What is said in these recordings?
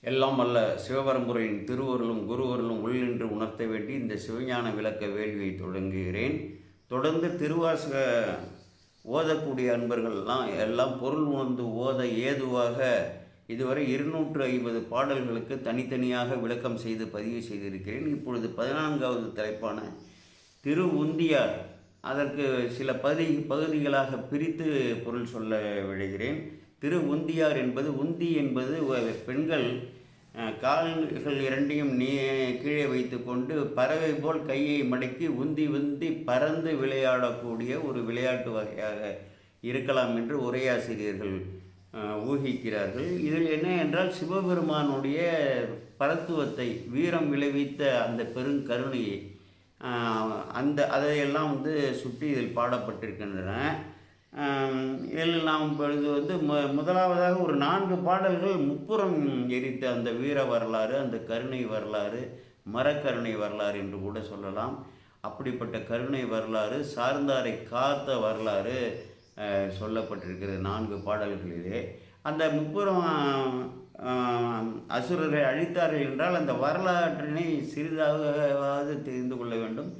எல்லாம் அல்ல சிவபரம்புரையின் திருவருளும் குருவருளும் உள்ளின்று உணர்த்த வேண்டி இந்த சிவஞான விளக்க வேள்வியை தொடங்குகிறேன். தொடர்ந்து திருவாசக ஓதக்கூடிய அன்பர்கள்லாம் எல்லாம் பொருள் உணர்ந்து ஓத ஏதுவாக இதுவரை இருநூற்று ஐம்பது பாடல்களுக்கு தனித்தனியாக விளக்கம் செய்து பதிவு செய்திருக்கிறேன். இப்பொழுது பதினான்காவது தலைப்பான திரு உந்தியார் அதற்கு சில பகுதி பகுதிகளாக பிரித்து பொருள் சொல்ல விழுகிறேன். திரு உந்தியார் என்பது உந்தி என்பது பெண்கள் கால்கள் இரண்டையும் நீ கீழே வைத்துக்கொண்டு பறவை போல் கையை மடக்கி உந்தி உந்தி பறந்து விளையாடக்கூடிய ஒரு விளையாட்டு வகையாக இருக்கலாம் என்று உரையாசிரியர்கள் ஊகிக்கிறார்கள். இதில் என்ன என்றால் சிவபெருமானுடைய பரத்துவத்தை வீரம் விளைவித்த அந்த பெருங்கருணையை அந்த அதையெல்லாம் வந்து சுற்றி இதில் பாடப்பட்டிருக்கின்றன. ஆம், இதில் நாம் வந்து மு முதலாவதாக ஒரு நான்கு பாடல்கள் முப்புறம் எரித்த அந்த வீர வரலாறு அந்த கருணை வரலாறு மரக்கருணை வரலாறு என்று கூட சொல்லலாம். அப்படிப்பட்ட கருணை வரலாறு சார்ந்தாரை காத்த வரலாறு சொல்லப்பட்டிருக்கிறது நான்கு பாடல்களிலே. அந்த முப்புறம் அசுரரை அழித்தார்கள் என்றால் அந்த வரலாற்றினை சிறிதாகவாவது தெரிந்து கொள்ள வேண்டும்.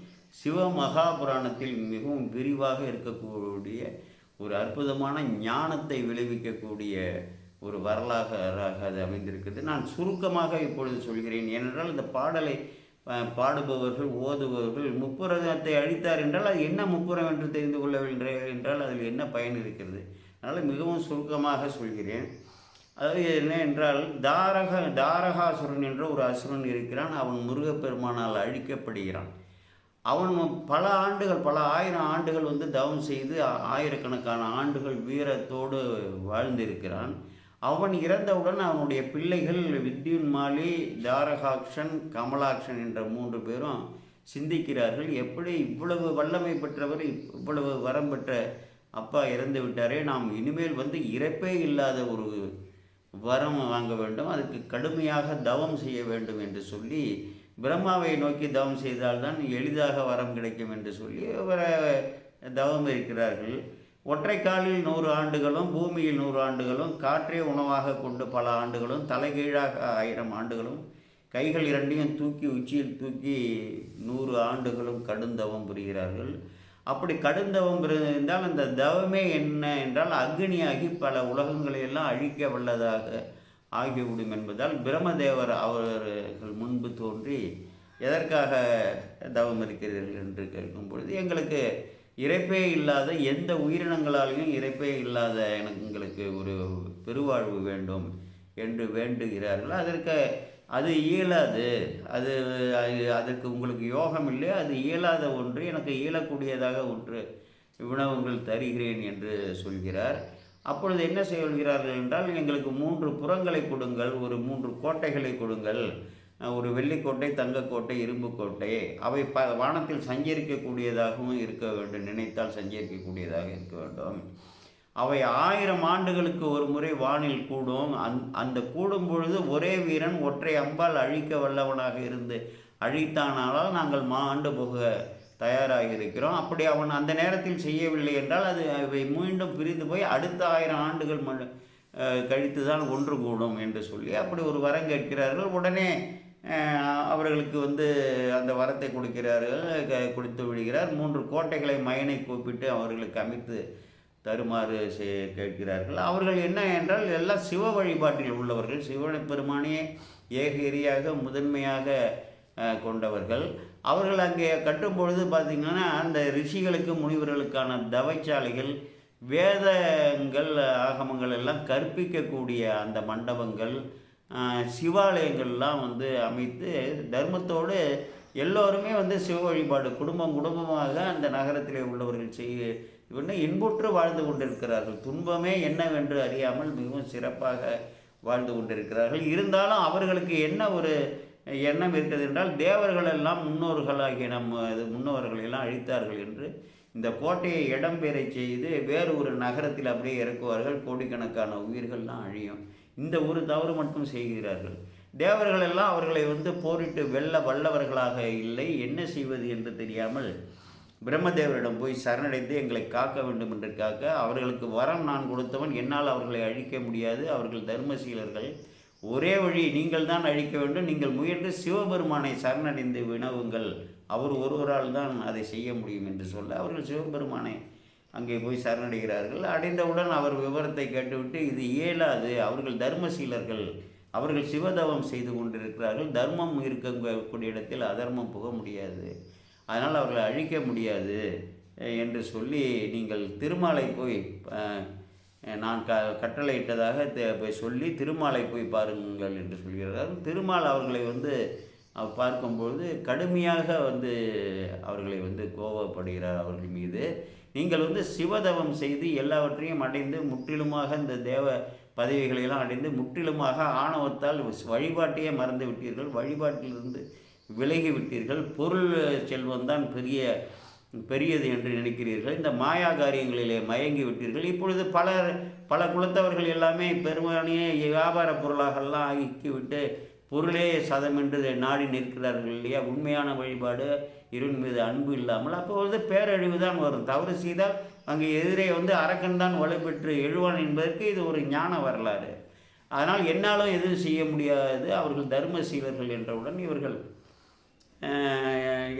சிவ மகாபுராணத்தில் மிகவும் விரிவாக இருக்கக்கூடிய ஒரு அற்புதமான ஞானத்தை விளைவிக்கக்கூடிய ஒரு வரலாறாக அது அமைந்திருக்கிறது. நான் சுருக்கமாக இப்பொழுது சொல்கிறேன். ஏனென்றால் இந்த பாடலை பாடுபவர்கள் ஓதுபவர்கள் முப்புரத்தை அழித்தார் என்றால் அது என்ன முப்புரம் என்று தெரிந்து கொள்ளவில்லை என்றால் அதில் என்ன பயன் இருக்கிறது? அதனால் மிகவும் சுருக்கமாக சொல்கிறேன். அதாவது என்ன என்றால் தாரக தாரகாசுரன் என்ற ஒரு அசுரன் இருக்கிறான். அவன் முருகப்பெருமானால் அழிக்கப்படுகிறான். அவன் பல ஆண்டுகள் பல ஆயிரம் ஆண்டுகள் வந்து தவம் செய்து ஆயிரக்கணக்கான ஆண்டுகள் வீரத்தோடு வாழ்ந்திருக்கிறான். அவன் இறந்தவுடன் அவனுடைய பிள்ளைகள் வித்யுன்மாலி தாரகாக்ஷன் கமலாக்ஷன் என்ற மூன்று பேரும் சிந்திக்கிறார்கள் எப்படி இவ்வளவு வல்லமை பெற்றவர் இவ்வளவு வரம் பெற்ற அப்பா இறந்து விட்டாரே நாம் இனிமேல் வந்து இறப்பே இல்லாத ஒரு வரம் வாங்க வேண்டும் அதுக்கு கடுமையாக தவம் செய்ய வேண்டும் என்று சொல்லி பிரம்மாவை நோக்கி தவம் செய்தால்தான் எளிதாக வரம் கிடைக்கும் என்று சொல்லி தவம் இருக்கிறார்கள். ஒற்றை காலில் நூறு ஆண்டுகளும் பூமியில் நூறு ஆண்டுகளும் காற்றை உணவாக கொண்டு பல ஆண்டுகளும் தலைகீழாக ஆயிரம் ஆண்டுகளும் கைகள் இரண்டையும் தூக்கி உச்சியில் தூக்கி நூறு ஆண்டுகளும் கடுந்தவம் புரிகிறார்கள். அப்படி கடுந்தவம் இருந்தால் அந்த தவமே என்ன என்றால் அக்னியாகி பல உலகங்களை எல்லாம் அழிக்க வல்லதாக ஆகிவிடும் என்பதால் பிரம்மதேவர் அவர்கள் முன்பு தோன்றி எதற்காக தவம் இருக்கிறீர்கள்? என்று கேட்கும் பொழுது எங்களுக்கு இறைப்பே இல்லாத எந்த உயிரினங்களாலையும் இறைப்பே இல்லாத எனக்கு எங்களுக்கு ஒரு பெருவாழ்வு வேண்டும் என்று வேண்டுகிறார்கள். அதற்கு அது இயலாது. அது அதற்கு உங்களுக்கு யோகம் இல்லை அது இயலாத ஒன்று. எனக்கு இயலக்கூடியதாக ஒன்று வினவங்கள் தருகிறேன் என்று சொல்கிறார். அப்பொழுது என்ன சொல்கிறார்கள் என்றால் எங்களுக்கு மூன்று புறங்களை கொடுங்கள் ஒரு மூன்று கோட்டைகளை கொடுங்கள். ஒரு வெள்ளிக்கோட்டை தங்கக்கோட்டை இரும்புக்கோட்டை. அவை ப வானத்தில் சஞ்சரிக்கக்கூடியதாகவும் இருக்க வேண்டும். நினைத்தால் சஞ்சரிக்கக்கூடியதாக இருக்க வேண்டும். அவை ஆயிரம் ஆண்டுகளுக்கு ஒரு முறை வானில் கூடும். அந் அந்த கூடும் பொழுது ஒரே வீரன் ஒற்றை அம்பால் அழிக்க வல்லவனாக இருந்து அழித்தானானால் நாங்கள் மாண்டு போக தயாராக இருக்கிறோம் அப்படி அவன் அந்த நேரத்தில் செய்யவில்லை என்றால் அது அவை மீண்டும் பிரிந்து போய் அடுத்த ஆயிரம் ஆண்டுகள் ம கழித்து தான் ஒன்று கூடும் என்று சொல்லி அப்படி ஒரு வரம் கேட்கிறார்கள். உடனே அவர்களுக்கு வந்து அந்த வரத்தை கொடுக்கிறார்கள். கொடுத்து விடுகிறார். மூன்று கோட்டைகளை மயனை கூப்பிட்டு அவர்களுக்கு அமைத்து தருமாறு கேட்கிறார்கள். அவர்கள் என்ன என்றால் எல்லாம் சிவ வழிபாட்டில் உள்ளவர்கள் சிவன பெருமானையே ஏக எரியாக முதன்மையாக கொண்டவர்கள். அவர்கள் அங்கே கட்டும் பொழுது பார்த்திங்கன்னா அந்த ரிஷிகளுக்கு முனிவர்களுக்கான தவைச்சாலைகள் வேதங்கள் ஆகமங்கள் எல்லாம் கற்பிக்கக்கூடிய அந்த மண்டபங்கள் சிவாலயங்கள்லாம் வந்து அமைத்து தர்மத்தோடு எல்லோருமே வந்து சிவ வழிபாடு குடும்பம் குடும்பமாக அந்த நகரத்திலே உள்ளவர்கள் செய்ய இவன்னு இன்புற்று வாழ்ந்து கொண்டிருக்கிறார்கள். துன்பமே என்னவென்று அறியாமல் மிகவும் சிறப்பாக வாழ்ந்து கொண்டிருக்கிறார்கள். இருந்தாலும் அவர்களுக்கு என்ன ஒரு எண்ணம் இருக்கிறது என்றால் தேவர்கள் எல்லாம் முன்னோர்களாகிய நம் அது முன்னோர்களை எல்லாம் அழித்தார்கள் என்று இந்த கோட்டையை இடம்பெறை செய்து வேறு ஒரு நகரத்தில் அப்படியே இறக்குவார்கள். கோடிக்கணக்கான உயிர்கள்லாம் அழியும். இந்த ஒரு தவறு மட்டும் செய்கிறார்கள். தேவர்கள் எல்லாம் அவர்களை வந்து போரிட்டு வெல்ல வல்லவர்களாக இல்லை. என்ன செய்வது என்று தெரியாமல் பிரம்மதேவரிடம் போய் சரணடைந்து எங்களை காக்க வேண்டும் என்று காக்க அவர்களுக்கு வரம் நான் கொடுத்தவன். என்னால் அவர்களை அழிக்க முடியாது. அவர்கள் தர்மசீலர்கள். ஒரே வழி நீங்கள் தான் அழிக்க வேண்டும். நீங்கள் முயன்று சிவபெருமானை சரணடைந்து வினவுங்கள். அவர் ஒருவரால் தான் அதை செய்ய முடியும் என்று சொல்ல அவர்கள் சிவபெருமானை அங்கே போய் சரணடைகிறார்கள். அடைந்தவுடன் அவர் விவரத்தை கேட்டுவிட்டு இது இயலாது அவர்கள் தர்மசீலர்கள் அவர்கள் சிவதவம் செய்து கொண்டிருக்கிறார்கள். தர்மம் இருக்கக்கூடிய இடத்தில் அதர்மம் புக முடியாது. அதனால் அவர்களை அழிக்க முடியாது என்று சொல்லி நீங்கள் திருமாலை போய் நான் க கட்டளையிட்டதாக போய் சொல்லி திருமாலை போய் பாருங்கள் என்று சொல்கிறார்கள் திருமால் அவர்களை வந்து பார்க்கும்பொழுது கடுமையாக வந்து அவர்களை வந்து கோபப்படுகிறார் அவர்கள் மீது. நீங்கள் வந்து சிவதவம் செய்து எல்லாவற்றையும் அடைந்து முற்றிலுமாக இந்த தேவ பதவிகளையெல்லாம் அடைந்து முற்றிலுமாக ஆணவத்தால் வழிபாட்டையே மறந்து விட்டீர்கள். வழிபாட்டிலிருந்து விலகி விட்டீர்கள். பொருள் செல்வம் தான் பெரிய பெரியது என்று நினைக்கிறீர்கள். இந்த மாயா காரியங்களிலே மயங்கி விட்டீர்கள். இப்பொழுது பலர் பல குலத்தவர்கள் எல்லாமே பெருமானிய வியாபார பொருளாகலாம் ஆக்கிவிட்டு பொருளே சதம் என்று நாடி நிற்கிறார்கள் இல்லையா? உண்மையான வழிபாடு இருள் மீது அன்பு இல்லாமல். அப்பொழுது பேரழிவு தான் வரும். தவறு செய்தால் அங்கே எதிரே வந்து அரக்கன் தான் வலுப்பெற்று எழுவான் என்பதற்கு இது ஒரு ஞான வரலாறு. அதனால் என்னாலும் எதுவும் செய்ய முடியாது. அவர்கள் தர்மசீலர்கள் என்றவுடன் இவர்கள்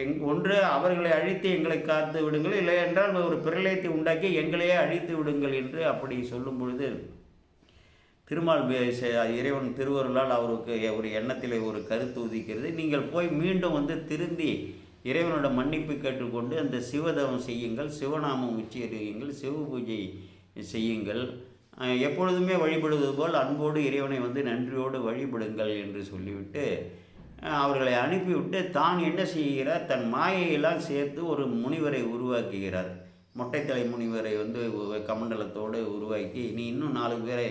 எங் ஒன்று அவர்களை அழித்து எங்களை காத்து விடுங்கள். இல்லை என்றால் ஒரு பிரளயத்தை உண்டாக்கி எங்களையே அழித்து விடுங்கள் என்று அப்படி சொல்லும் பொழுது திருமால் இறைவன் திருவருளால் அவருக்கு ஒரு எண்ணத்திலே ஒரு கருத்து உதிக்கிறது. நீங்கள் போய் மீண்டும் வந்து திருந்தி இறைவனோட மன்னிப்பு கேட்டுக்கொண்டு அந்த சிவதவம் செய்யுங்கள் சிவநாமம் உச்சரியுங்கள் சிவ பூஜை செய்யுங்கள். எப்பொழுதுமே வழிபடுவது போல் அன்போடு இறைவனை வந்து நன்றியோடு வழிபடுங்கள் என்று சொல்லிவிட்டு அவர்களை அனுப்பிவிட்டு தான் என்ன செய்கிறார்? தன் மாயையெல்லாம் சேர்த்து ஒரு முனிவரை உருவாக்குகிறார். மொட்டைத்தலை முனிவரை வந்து கமண்டலத்தோடு உருவாக்கி நீ இன்னும் நாலு பேரை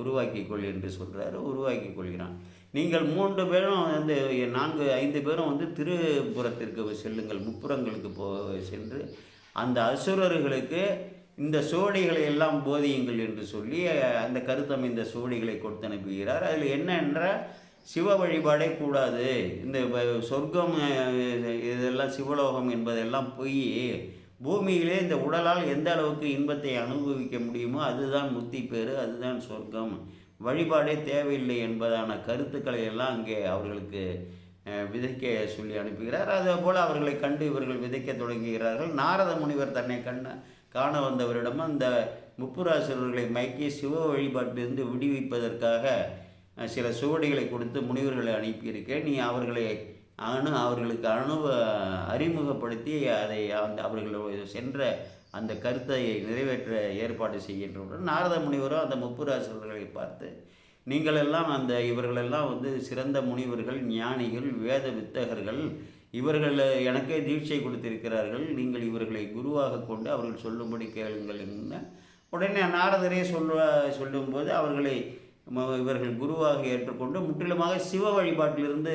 உருவாக்கி கொள் என்று சொல்கிறாரு உருவாக்கி கொள்கிறான். நீங்கள் மூன்று பேரும் வந்து நான்கு ஐந்து பேரும் வந்து திருப்புறத்திற்கு செல்லுங்கள். முப்புறங்களுக்கு போ சென்று அந்த அசுரர்களுக்கு இந்த சோடிகளை எல்லாம் போதியுங்கள் என்று சொல்லி அந்த கருத்தம் இந்த சோடிகளை கொடுத்து அனுப்புகிறார். அதில் என்னென்றால் சிவ வழிபாடே கூடாது. இந்த சொர்க்கம் இதெல்லாம் சிவலோகம் என்பதெல்லாம் பொய் பூமியிலே இந்த உடலால் எந்த அளவுக்கு இன்பத்தை அனுபவிக்க முடியுமோ அதுதான் முத்தி பேர் அதுதான் சொர்க்கம். வழிபாடே தேவையில்லை என்பதான கருத்துக்களை எல்லாம் அங்கே அவர்களுக்கு விதைக்க சொல்லி அனுப்புகிறார். அதே போல் அவர்களை கண்டு இவர்கள் விதைக்க தொடங்குகிறார்கள். நாரத முனிவர் தன்னை கண்ண காண வந்தவரிடமும் அந்த முப்புராசுரர்களை மயக்கி சிவ வழிபாட்டிலிருந்து விடுவிப்பதற்காக சில சுவடிகளை கொடுத்து முனிவர்களை அனுப்பியிருக்கேன். நீ அவர்களை அணு அவர்களுக்கு அணு அறிமுகப்படுத்தி அதை அந்த அவர்கள் சென்ற அந்த கருத்தை நிறைவேற்ற ஏற்பாடு செய்கின்றவுடன் நாரத முனிவரும் அந்த முப்புராசர்களை பார்த்து நீங்கள் எல்லாம் அந்த இவர்களெல்லாம் வந்து சிறந்த முனிவர்கள் ஞானிகள் வேத வித்தகர்கள். இவர்கள் எனக்கே தீட்சை கொடுத்திருக்கிறார்கள். நீங்கள் இவர்களை குருவாக கொண்டு அவர்கள் சொல்லும்படி கேளுங்கள் என்ன உடனே நாரதரே சொல்ல சொல்லும்போது அவர்களை இவர்கள் குருவாக ஏற்றுக்கொண்டு முற்றிலுமாக சிவ வழிபாட்டிலிருந்து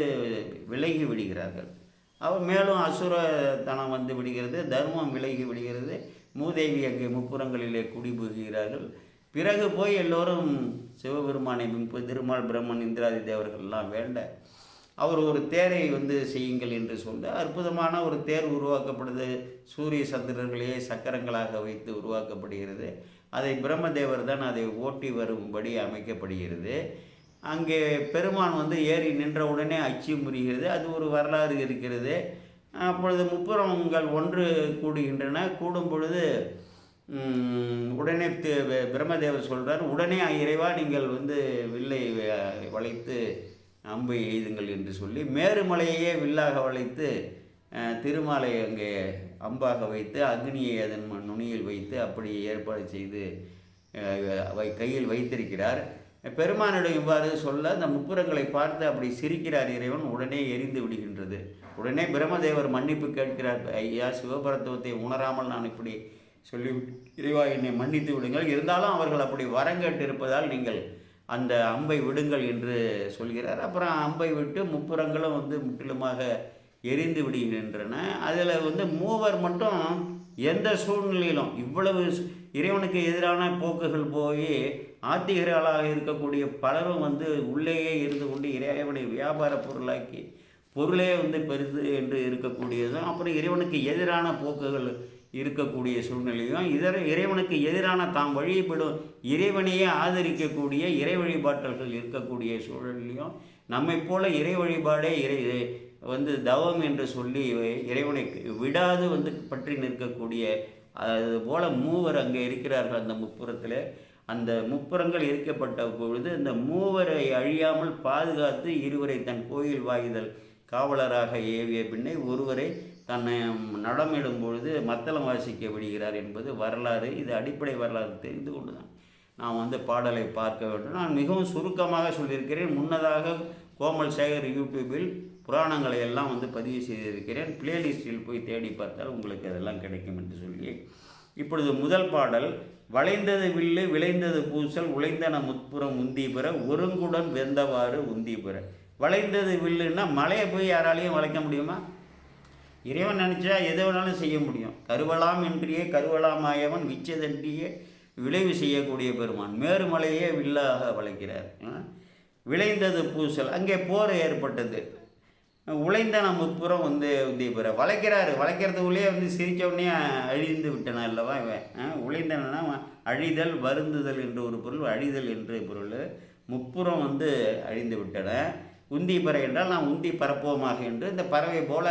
விலகி விடுகிறார்கள். அவர் மேலும் அசுரத்தனம் வந்து விடுகிறது தர்மம் விலகி விடுகிறது. மூதேவி அங்கே முப்புறங்களிலே குடிபுகிறார்கள் பிறகு போய் எல்லோரும் சிவபெருமானை திருமால் பிரம்மன் இந்திராதி தேவர்கள்லாம் வேண்ட அவர் ஒரு தேரை வந்து செய்யுங்கள் என்று சொல்ல அற்புதமான ஒரு தேர் உருவாக்கப்படுது. சூரிய சந்திரர்களையே சக்கரங்களாக வைத்து உருவாக்கப்படுகிறது. அதை பிரம்மதேவர் தான் அதை ஓட்டி வரும்படி அமைக்கப்படுகிறது. அங்கே பெருமான் வந்து ஏறி நின்ற உடனே அச்சு முறிகிறது அது ஒரு வரலாறு இருக்கிறது. அப்பொழுது முப்புறங்கள் ஒன்று கூடுகின்றன. கூடும் பொழுது உடனே பிரம்மதேவர் சொல்கிறார் உடனே இறைவா நீங்கள் வந்து வில்லை வளைத்து அம்பை எய்துங்கள் என்று சொல்லி மேருமலையையே வில்லாக வளைத்து திருமாலை அங்கே அம்பாக வைத்து அக்னியை அதன் நுனியில் வைத்து அப்படி ஏற்பாடு செய்து கையில் வைத்திருக்கிறார். பெருமானிடம் இவ்வாறு சொல்ல அந்த முப்புறங்களை பார்த்து அப்படி சிரிக்கிறார் இறைவன் உடனே எரிந்து விடுகின்றது. உடனே பிரம்மதேவர் மன்னிப்பு கேட்கிறார் ஐயா சிவபரத்துவத்தை உணராமல் நான் இப்படி சொல்லி இறைவா என்னை மன்னித்து விடுங்கள். இருந்தாலும் அவர்கள் அப்படி வரங்கேட்டு இருப்பதால் நீங்கள் அந்த அம்பை விடுங்கள் என்று சொல்கிறார். அப்புறம் அம்பை விட்டு முப்புறங்களும் வந்து முற்றிலுமாக எரிந்து விடுகின்றன. அதில் வந்து மூவர் மட்டும் எந்த சூழ்நிலையிலும் இவ்வளவு இறைவனுக்கு எதிரான போக்குகள் போய் ஆத்திகர்களாக இருக்கக்கூடிய பலரும் வந்து உள்ளேயே இருந்து கொண்டு இறைவனை வியாபார பொருளாக்கி பொருளே வந்து பெருது என்று இருக்கக்கூடியதும் அப்புறம் இறைவனுக்கு எதிரான போக்குகள் இருக்கக்கூடிய சூழ்நிலையும் இதர இறைவனுக்கு எதிரான தாம் வழிபடும் இறைவனையே ஆதரிக்கக்கூடிய இறை வழிபாட்டல்கள் இருக்கக்கூடிய சூழலையும் நம்மை போல இறை வழிபாடே இறை வந்து தவம் என்று சொல்லி இறைவனை விடாது வந்து பற்றி நிற்கக்கூடிய அது போல மூவர் அங்கே இருக்கிறார்கள் அந்த முப்புறத்தில். அந்த முப்புறங்கள் எரிக்கப்பட்ட பொழுது இந்த மூவரை அழியாமல் பாதுகாத்து இருவரை தன் கோயில் வாயுதல் காவலராக ஏவிய பின்னே ஒருவரை தன்னை நடமிடும் பொழுது மத்தளம் வாசிக்க விடுகிறார் என்பது வரலாறு இது அடிப்படை வரலாறு தெரிந்து கொண்டு தான் நாம் வந்து பாடலை பார்க்க வேண்டும். நான் மிகவும் சுருக்கமாக சொல்லியிருக்கிறேன். முன்னதாக கோமல் சேகர் யூடியூபில் புராணங்களை எல்லாம் வந்து பதிவு செய்திருக்கிறேன். பிளேலிஸ்டில் போய் தேடி பார்த்தால் உங்களுக்கு அதெல்லாம் கிடைக்கும் என்று சொல்லி இப்பொழுது முதல் பாடல் வளைந்தது வில்லு விளைந்தது பூசல் உழைந்தன முற்புறம் உந்தி பெற ஒருங்குடன் வெந்தவாறு உந்தி பெற. வளைந்தது வில்லுன்னா மலையை போய் யாராலையும் வளைக்க முடியுமா? இறைவன் நினச்சா எது வேணாலும் செய்ய முடியும். கருவலாம் என்றியே கருவலாமாயவன் விச்சதன்றியே விளைவு செய்யக்கூடிய பெருமான். மேருமலையே வில்லாக வளைக்கிறார். விளைந்தது பூசல். அங்கே போர் ஏற்பட்டது. உழைந்தன முப்புறம் வந்து உந்தி வளைக்கிறாரு. வளைக்கிறதுக்குள்ளேயே வந்து சிரித்த உடனே அழிந்து விட்டன அல்லவா இவன்? உழைந்தனா அழிதல் வருந்துதல் என்று ஒரு பொருள் அழிதல் என்று பொருள். முப்புறம் வந்து அழிந்து விட்டன. உந்தி பெற என்றால் நான் உந்தி பரப்புவோமாக என்று. இந்த பறவை போல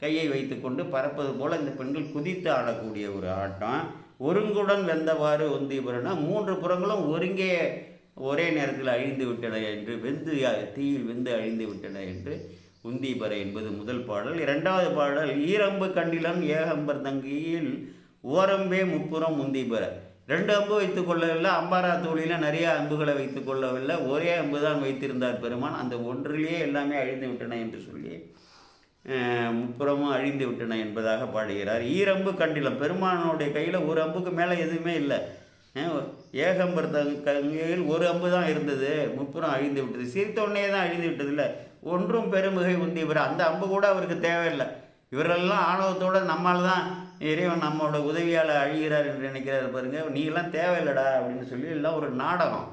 கையை வைத்துக்கொண்டு பறப்பது போல இந்த பெண்கள் குதித்து ஆடக்கூடிய ஒரு ஆட்டம். ஒருங்குடன் வெந்தவாறு உந்தி மூன்று புறங்களும் ஒருங்கே ஒரே நேரத்தில் அழிந்து விட்டன என்று வெந்து தீயில் வெந்து அழிந்து விட்டன என்று உந்திபறை என்பது முதல் பாடல். இரண்டாவது பாடல் ஈரம்பு கண்டிலன் ஏகம்பர் தங்கியில் ஓரம்பே முப்புறம் உந்திபர ரெண்டு அம்பு வைத்துக் கொள்ளவில்லை அம்பாரா தோழியில் நிறைய அம்புகளை வைத்துக் கொள்ளவில்லை ஒரே அம்பு தான் வைத்திருந்தார் பெருமான். அந்த ஒன்றிலேயே எல்லாமே அழிந்து விட்டன என்று சொல்லி முப்புறமும் அழிந்து விட்டன என்பதாக பாடுகிறார். ஈரம்பு கண்டிலம். பெருமானுடைய கையில் ஒரு அம்புக்கு மேலே எதுவுமே இல்லை. ஏகம்பர் கையில் ஒரு அம்பு தான் இருந்தது. முப்புறம் அழிந்து விட்டது. சிரித்தோடனே தான் அழிந்து விட்டது இல்லை. ஒன்றும் பெருமுகை உந்தி இவர் அந்த அம்பு கூட அவருக்கு தேவையில்லை. இவரெல்லாம் ஆணவத்தோடு நம்மால் தான் இறைவன் நம்மளோட உதவியால் அழிகிறார் என்று நினைக்கிறார் பாருங்க. நீங்களாம் தேவையில்லடா அப்படின்னு சொல்லி எல்லாம் ஒரு நாடகம்.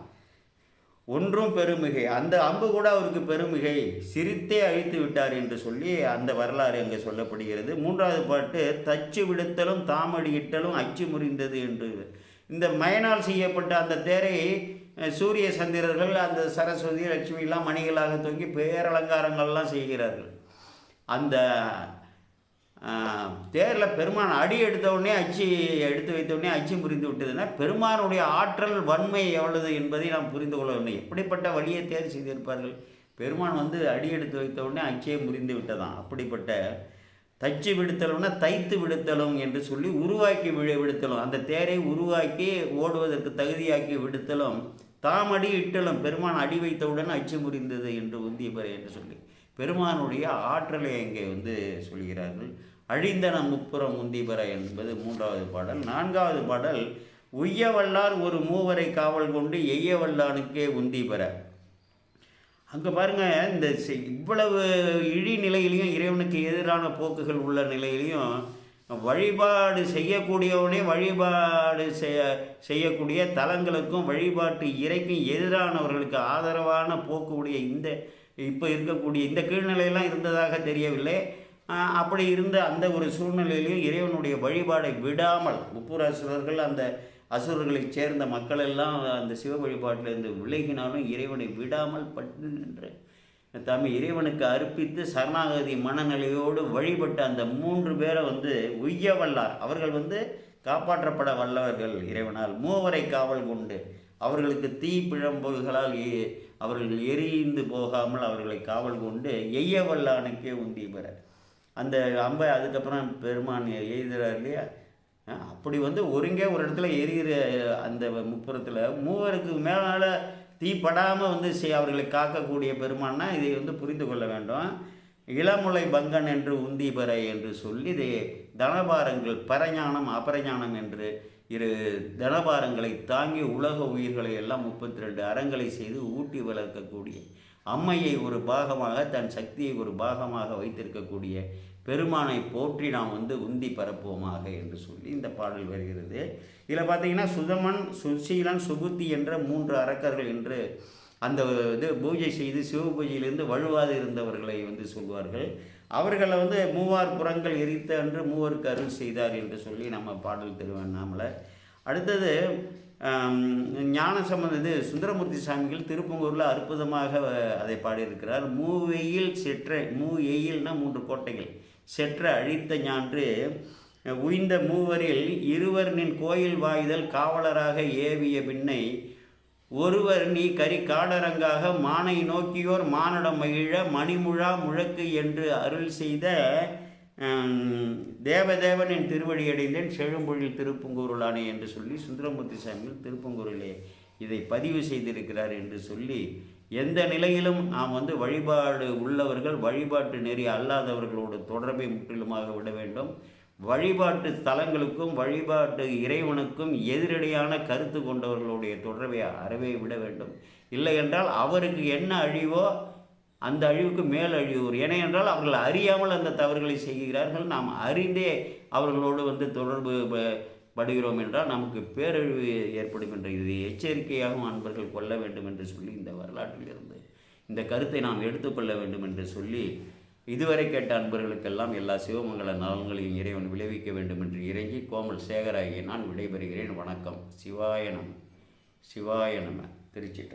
ஒன்றும் பெருமிகை. அந்த அம்பு கூட அவருக்கு பெருமிகை. சிரித்தே அழித்து விட்டார் என்று சொல்லி அந்த வரலாறு அங்கே சொல்லப்படுகிறது. மூன்றாவது பாட்டு தச்சு விடுத்தலும் தாமடி இட்டலும் அச்சு முறிந்தது என்று. இந்த மயனால் செய்யப்பட்ட அந்த தேரை சூரிய சந்திரர்கள் அந்த சரஸ்வதி லட்சுமிலாம் மணிகளாக தொங்கி பேரலங்காரங்கள்லாம் செய்கிறார்கள். அந்த தேரில் பெருமான் அடி எடுத்த உடனே அச்சு எடுத்து வைத்த உடனே அச்சு புரிந்து விட்டதுன்னா பெருமானுடைய ஆற்றல் வன்மை எவ்வளவு என்பதை நாம் புரிந்து கொள்ள வேண்டும் எப்படிப்பட்ட வழியை தேர் செய்திருப்பார்கள்? பெருமான் வந்து அடி எடுத்து வைத்த உடனே அச்சே முறிந்து விட்டதான் அப்படிப்பட்ட தச்சு விடுத்தலும்னா தைத்து விடுத்தலும் என்று சொல்லி உருவாக்கி விழ விடுத்தலும். அந்த தேரை உருவாக்கி ஓடுவதற்கு தகுதியாக்கி விடுத்தலும் தாம் அடி இட்டலும் பெருமான் அடி வைத்தவுடன் அச்சு முறிந்தது என்று உந்திய என்று சொல்லி பெருமானுடைய ஆற்றலை இங்கே வந்து சொல்கிறார்கள் அழிந்தன முப்புறம் முந்திபெற என்பது மூன்றாவது பாடல். நான்காவது பாடல் உய்யவல்லார் ஒரு மூவரை காவல் கொண்டு எய்யவல்லானுக்கே உந்தி பெற. அங்கே பாருங்கள் இந்த இவ்வளவு இழி நிலையிலையும் இறைவனுக்கு எதிரான போக்குகள் உள்ள நிலையிலையும் வழிபாடு செய்யக்கூடியவனே வழிபாடு செய்ய செய்யக்கூடிய தலங்களுக்கும் வழிபாட்டு இறைக்கும் எதிரானவர்களுக்கு ஆதரவான போக்குடைய இந்த இப்போ இருக்கக்கூடிய இந்த கீழ்நிலையெல்லாம் இருந்ததாக தெரியவில்லை. அப்படி இருந்த அந்த ஒரு சூழ்நிலையிலையும் இறைவனுடைய வழிபாடை விடாமல் முப்பூர் அசுரர்கள் அந்த அசுரர்களைச் சேர்ந்த மக்கள் எல்லாம் அந்த சிவ வழிபாட்டிலிருந்து விலகினாலும் இறைவனை விடாமல் பட்டு நின்று தம்மை இறைவனுக்கு அர்ப்பித்து சரணாகதி மனநிலையோடு வழிபட்ட அந்த மூன்று பேரை வந்து உய்ய வல்லார் அவர்கள் வந்து காப்பாற்றப்பட வல்லவர்கள் இறைவனால். மூவரை காவல் கொண்டு அவர்களுக்கு தீ பிழம்புகளால் அவர்கள் எரிந்து போகாமல் அவர்களை காவல் கொண்டு எய்ய வல்லானுக்கே உந்தி பெற. அந்த அம்பை அதுக்கப்புறம் பெருமான் எய்துறார் இல்லையா? அப்படி வந்து ஒருங்கே ஒரு இடத்துல எரிகிற அந்த முப்புறத்தில் மூவருக்கு மேலால் தீப்படாமல் வந்து அவர்களை காக்கக்கூடிய பெருமான்னா இதை வந்து புரிந்து கொள்ள வேண்டும். இளமுலை பங்கன் என்று உந்தி பெற என்று சொல்லி இதை தனபாரங்கள் பரஞானம் அபரஞானம் என்று இரு தனபாரங்களை தாங்கி உலக உயிர்களை எல்லாம் முப்பத்தி ரெண்டு அறங்களை செய்து ஊட்டி வளர்க்கக்கூடிய அம்மையை ஒரு பாகமாக தன் சக்தியை ஒரு பாகமாக வைத்திருக்கக்கூடிய பெருமானை போற்றி நாம் வந்து உந்தி பரப்புவோமாக என்று சொல்லி இந்த பாடல் வருகிறது. இதில் பார்த்தீங்கன்னா சுதமன் சுசீலன் சுபுத்தி என்ற மூன்று அரக்கர்கள் என்று அந்த இது பூஜை செய்து சிவ பூஜையிலிருந்து வழுவாது இருந்தவர்களை வந்து சொல்வார்கள். அவர்களை வந்து மூவார் புறங்கள் எரித்த என்று மூவருக்கு அருள் செய்தார் என்று சொல்லி நம்ம பாடல் திருவண்ணாமலை. அடுத்தது ஞான சம்பந்த இது சுந்தரமூர்த்தி சாமிகள் திருப்பங்கூரில் அற்புதமாக அதை பாடியிருக்கிறார். மூவெயில் செற்ற மூ எயில்னா மூன்று கோட்டைகள். செற்ற அழித்த ஞான்று உய்ந்த மூவரில் இருவர் நின் கோயில் வாய்தல் காவலராக ஏவிய பின்னை ஒருவர் நீ கரி காடரங்காக மானை நோக்கியோர் மானடம் மகிழ மணிமுழா முழக்கு என்று அருள் செய்த தேவதேவனின் திருவடி அடைந்தேன் செழும்பொழில் திருப்புங்கூருளானே என்று சொல்லி சுந்தரமூர்த்தி சாமியில் திருப்புங்கூரிலே இதை பதிவு செய்திருக்கிறார் என்று சொல்லி எந்த நிலையிலும் நாம் வந்து வழிபாடு உள்ளவர்கள் வழிபாட்டு நெறி அல்லாதவர்களோடு தொடர்பை முற்றிலுமாக விட வேண்டும். வழிபாட்டு தலங்களுக்கும் வழிபாட்டு இறைவனுக்கும் எதிரடியான கருத்து கொண்டவர்களுடைய தொடர்பை அறவே விட வேண்டும். இல்லை என்றால் அவருக்கு என்ன அழிவோ அந்த அழிவுக்கு மேல் அழிவு வரும். ஏனென்றால் என்றால் அவர்கள் அறியாமல் அந்த தவறுகளை செய்கிறார்கள். நாம் அறிந்தே அவர்களோடு வந்து தொடர்பு ப- படுகிறோம் என்றால் நமக்கு பேரழிவு ஏற்படும் என்ற இது எச்சரிக்கையாகவும் அன்பர்கள் கொள்ள வேண்டும் என்று சொல்லி இந்த வரலாற்றிலிருந்து இந்த கருத்தை நாம் எடுத்துக்கொள்ள வேண்டும் என்று சொல்லி இதுவரை கேட்ட அன்பர்களுக்கெல்லாம் எல்லா சிவமங்கல நலன்களையும் இறைவன் விளைவிக்க வேண்டும் என்று இறங்கி கோமல் சேகராகிய நான் விடைபெறுகிறேன். வணக்கம். சிவாய நம. சிவாய நம. திருச்சிற்ற